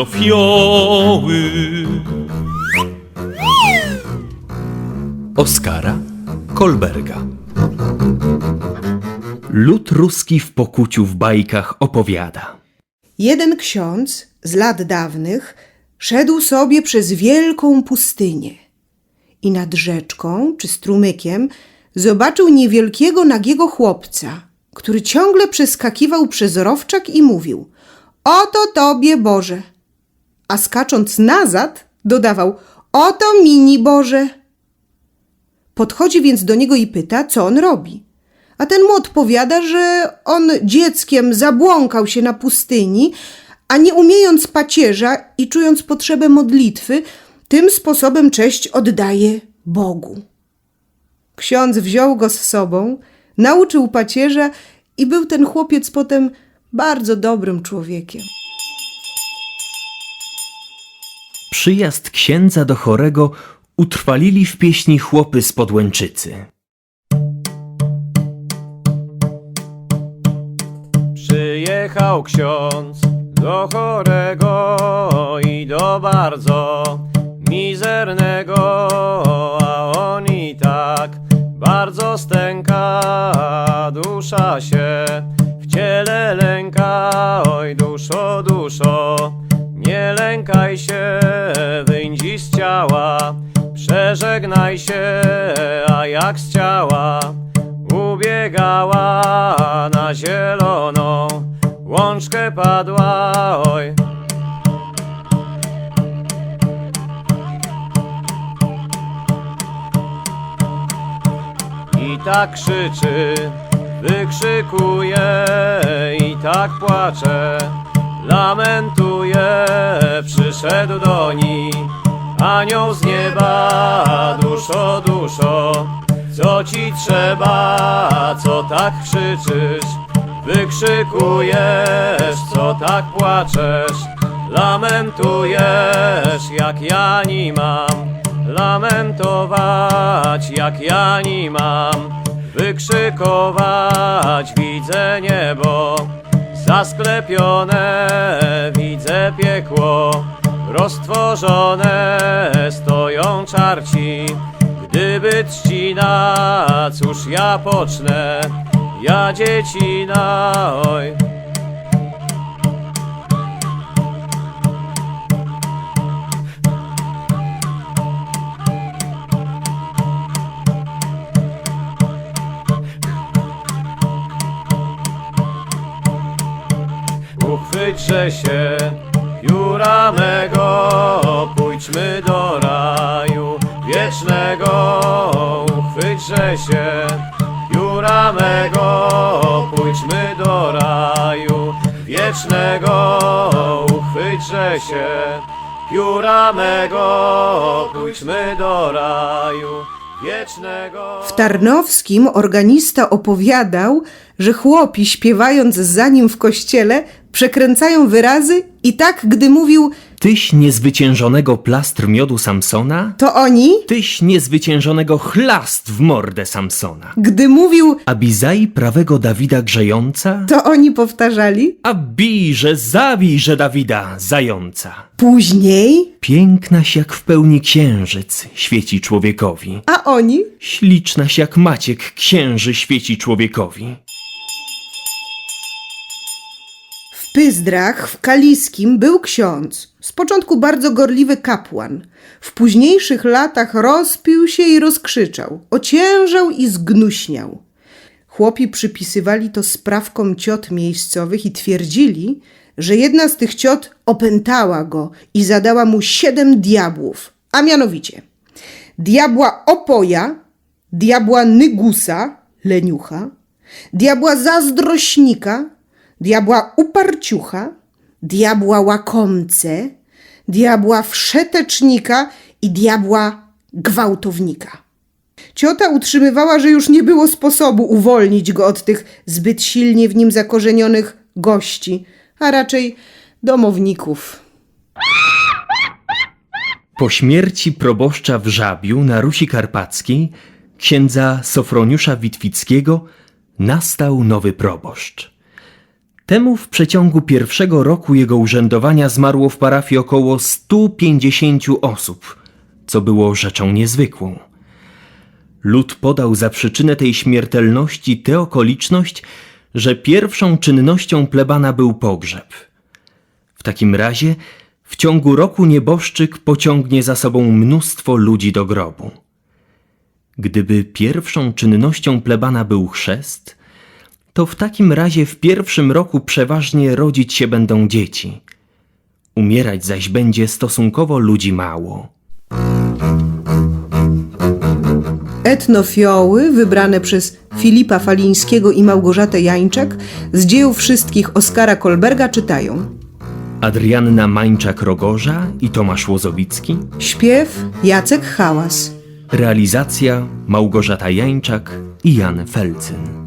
czarnofioły. Oskara Kolberga. Lud ruski w pokuciu w bajkach opowiada. Jeden ksiądz z lat dawnych szedł sobie przez wielką pustynię i nad rzeczką czy strumykiem zobaczył niewielkiego nagiego chłopca, który ciągle przeskakiwał przez rowczak i mówił: Oto tobie Boże! A skacząc nazad, dodawał: Oto mini Boże! Podchodzi więc do niego i pyta, co on robi. A ten mu odpowiada, że on dzieckiem zabłąkał się na pustyni, a nie umiejąc pacierza i czując potrzebę modlitwy, tym sposobem cześć oddaje Bogu. Ksiądz wziął go z sobą, nauczył pacierza i był ten chłopiec potem bardzo dobrym człowiekiem. Przyjazd księdza do chorego utrwalili w pieśni chłopy z Podłęczycy. Przyjechał ksiądz do chorego i do bardzo mizernego, a on i tak bardzo stęka, dusza się w ciele lęka, oj duszo, duszo, nie lękaj się, z ciała, przeżegnaj się, a jak z ciała? Ubiegała na zieloną łączkę padła, oj. I tak krzyczy, wykrzykuje i tak płacze, lamentuje, przyszedł do niej anioł z nieba, duszo, duszo, co ci trzeba, co tak krzyczysz, wykrzykujesz, co tak płaczesz, lamentujesz, jak ja nie mam, lamentować, jak ja nie mam, wykrzykować, widzę niebo, zasklepione, widzę piekło, roztworzone stoją czarci. Gdyby trzcina, cóż ja pocznę, ja dziecina, oj. Uchwyćże się pióra mego, Uchwyćże się pióra mego, pójdźmy do raju wiecznego. Uchwyćże się pióra mego, pójdźmy do raju wiecznego. W Tarnowskim organista opowiadał, że chłopi śpiewając za nim w kościele przekręcają wyrazy i tak, gdy mówił, Tyś niezwyciężonego plastr miodu Samsona, to oni, tyś niezwyciężonego chlast w mordę Samsona. gdy mówił, A Bizai prawego Dawida grzejąca, to oni powtarzali. a bijże, zabijże Dawida, zająca. Później, Pięknaś jak w pełni księżyc świeci człowiekowi. a oni, Ślicznaś jak Maciek księży świeci człowiekowi. Pyzdrach, w Kaliskim był ksiądz, z początku bardzo gorliwy kapłan. W późniejszych latach rozpił się i rozkrzyczał, ociężał i zgnuśniał. Chłopi przypisywali to sprawkom ciot miejscowych i twierdzili, że jedna z tych ciot opętała go i zadała mu siedem diabłów, a mianowicie diabła opoja, diabła nygusa, leniucha, diabła zazdrośnika, diabła uparciucha, diabła łakomce, diabła wszetecznika i diabła gwałtownika. Ciota utrzymywała, że już nie było sposobu uwolnić go od tych zbyt silnie w nim zakorzenionych gości, a raczej domowników. Po śmierci proboszcza w Żabiu na Rusi Karpackiej, księdza Sofroniusza Witwickiego, nastał nowy proboszcz. Temu w przeciągu pierwszego roku jego urzędowania zmarło w parafii około 150 osób, co było rzeczą niezwykłą. Lud podał za przyczynę tej śmiertelności tę okoliczność, że pierwszą czynnością plebana był pogrzeb. W takim razie w ciągu roku nieboszczyk pociągnie za sobą mnóstwo ludzi do grobu. Gdyby pierwszą czynnością plebana był chrzest, to w takim razie w pierwszym roku przeważnie rodzić się będą dzieci. Umierać zaś będzie stosunkowo ludzi mało. Etnofioły wybrane przez Filipa Falińskiego i Małgorzatę Jańczak z dzieł wszystkich Oskara Kolberga czytają Adrianna Mańczak-Rogorza i Tomasz Łozowicki. Śpiew Jacek Hałas Realizacja Małgorzata Jańczak i Jan Felcyn.